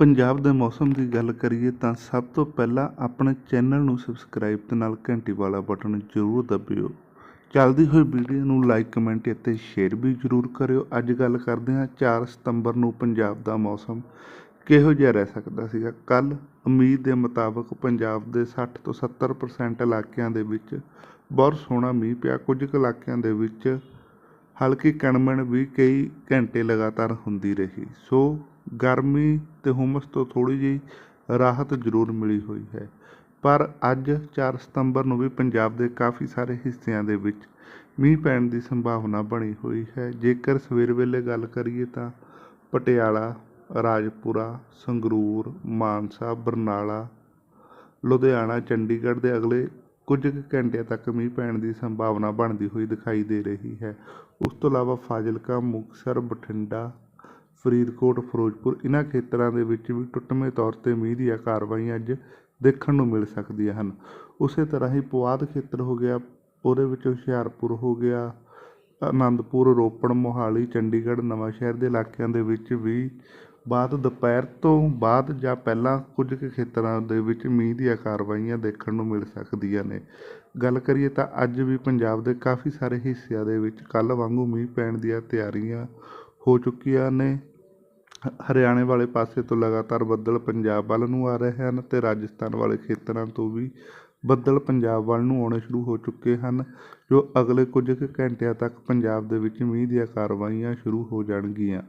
ਪੰਜਾਬ ਦੇ ਮੌਸਮ ਦੀ ਗੱਲ ਕਰੀਏ ਤਾਂ ਸਭ ਤੋਂ ਪਹਿਲਾਂ ਆਪਣੇ ਚੈਨਲ ਨੂੰ ਸਬਸਕ੍ਰਾਈਬ ਤੇ ਨਾਲ ਘੰਟੀ ਵਾਲਾ ਬਟਨ ਜ਼ਰੂਰ ਦਬਿਓ। ਚੱਲਦੀ ਹੋਈ ਵੀਡੀਓ ਨੂੰ ਲਾਈਕ, ਕਮੈਂਟ ਅਤੇ ਸ਼ੇਅਰ ਵੀ ਜ਼ਰੂਰ ਕਰਿਓ। ਅੱਜ ਗੱਲ ਕਰਦੇ ਹਾਂ 4 ਸਤੰਬਰ ਨੂੰ ਪੰਜਾਬ ਦਾ ਮੌਸਮ ਕਿਹੋ ਜਿਹਾ ਰਹਿ ਸਕਦਾ ਸੀਗਾ? ਕੱਲ ਉਮੀਦ ਦੇ ਮੁਤਾਬਕ ਪੰਜਾਬ ਦੇ 60 ਤੋਂ 70% ਇਲਾਕਿਆਂ ਦੇ ਵਿੱਚ ਬਹੁਤ ਸੋਹਣਾ ਮੀਂਹ ਪਿਆ। ਕੁਝ ਕੁ ਇਲਾਕਿਆਂ ਦੇ ਵਿੱਚ ਹਲਕੀ ਕਣਮਣ ਵੀ ਕਈ ਘੰਟੇ ਲਗਾਤਾਰ ਹੁੰਦੀ ਰਹੀ। ਸੋ ਗਰਮੀ ਅਤੇ ਹੁਮਸ ਤੋਂ ਥੋੜ੍ਹੀ ਜਿਹੀ ਰਾਹਤ ਜ਼ਰੂਰ ਮਿਲੀ ਹੋਈ ਹੈ। ਪਰ ਅੱਜ ਚਾਰ ਸਤੰਬਰ ਨੂੰ ਵੀ ਪੰਜਾਬ ਦੇ ਕਾਫੀ ਸਾਰੇ ਹਿੱਸਿਆਂ ਦੇ ਵਿੱਚ ਮੀਂਹ ਪੈਣ ਦੀ ਸੰਭਾਵਨਾ ਬਣੀ ਹੋਈ ਹੈ। ਜੇਕਰ ਸਵੇਰ ਵੇਲੇ ਗੱਲ ਕਰੀਏ ਤਾਂ ਪਟਿਆਲਾ, ਰਾਜਪੁਰਾ, ਸੰਗਰੂਰ, ਮਾਨਸਾ, ਬਰਨਾਲਾ, ਲੁਧਿਆਣਾ, ਚੰਡੀਗੜ੍ਹ ਦੇ ਅਗਲੇ ਕੁਝ ਕੁ ਘੰਟਿਆਂ ਤੱਕ ਮੀਂਹ ਪੈਣ ਦੀ ਸੰਭਾਵਨਾ ਬਣਦੀ ਹੋਈ ਦਿਖਾਈ ਦੇ ਰਹੀ ਹੈ। ਉਸ ਤੋਂ ਇਲਾਵਾ ਫਾਜ਼ਿਲਕਾ, ਮੁਕਤਸਰ, ਬਠਿੰਡਾ, ਫਰੀਦਕੋਟ, ਫਿਰੋਜ਼ਪੁਰ ਇਹਨਾਂ ਖੇਤਰਾਂ ਦੇ ਵਿੱਚ ਵੀ ਟੁੱਟਵੇਂ ਤੌਰ 'ਤੇ ਮੀਂਹ ਦੀਆਂ ਕਾਰਵਾਈਆਂ ਅੱਜ ਦੇਖਣ ਨੂੰ ਮਿਲ ਸਕਦੀਆਂ ਹਨ। ਉਸੇ ਤਰ੍ਹਾਂ ਹੀ ਪੁਆਧ ਖੇਤਰ ਹੋ ਗਿਆ, ਉਹਦੇ ਵਿੱਚ ਹੁਸ਼ਿਆਰਪੁਰ ਹੋ ਗਿਆ ਆਨੰਦਪੁਰ ਰੋਪੜ, ਮੋਹਾਲੀ, ਚੰਡੀਗੜ੍ਹ, ਨਵਾਂਸ਼ਹਿਰ ਦੇ ਇਲਾਕਿਆਂ ਦੇ ਵਿੱਚ ਵੀ ਬਾਅਦ ਦੁਪਹਿਰ ਤੋਂ ਬਾਅਦ ਜਾਂ ਪਹਿਲਾਂ ਕੁਝ ਕੁ ਖੇਤਰਾਂ ਦੇ ਵਿੱਚ ਮੀਂਹ ਦੀਆਂ ਕਾਰਵਾਈਆਂ ਦੇਖਣ ਨੂੰ ਮਿਲ ਸਕਦੀਆਂ ਨੇ। ਗੱਲ ਕਰੀਏ ਤਾਂ ਅੱਜ ਵੀ ਪੰਜਾਬ ਦੇ ਕਾਫੀ ਸਾਰੇ ਹਿੱਸਿਆਂ ਦੇ ਵਿੱਚ ਕੱਲ੍ਹ ਵਾਂਗੂ ਮੀਂਹ ਪੈਣ ਦੀਆਂ ਤਿਆਰੀਆਂ ਹੋ ਚੁੱਕੀਆਂ ਨੇ। ਹਰਿਆਣੇ ਵਾਲੇ ਪਾਸੇ ਤੋਂ ਲਗਾਤਾਰ ਬੱਦਲ ਪੰਜਾਬ ਵੱਲ ਨੂੰ ਆ ਰਹੇ ਹਨ ਅਤੇ ਰਾਜਸਥਾਨ ਵਾਲੇ ਖੇਤਰਾਂ ਤੋਂ ਵੀ ਬੱਦਲ ਪੰਜਾਬ ਵੱਲ ਨੂੰ ਆਉਣੇ ਸ਼ੁਰੂ ਹੋ ਚੁੱਕੇ ਹਨ, ਜੋ ਅਗਲੇ ਕੁਝ ਕੁ ਘੰਟਿਆਂ ਤੱਕ ਪੰਜਾਬ ਦੇ ਵਿੱਚ ਮੀਂਹ ਦੀਆਂ ਕਾਰਵਾਈਆਂ ਸ਼ੁਰੂ ਹੋ ਜਾਣਗੀਆਂ।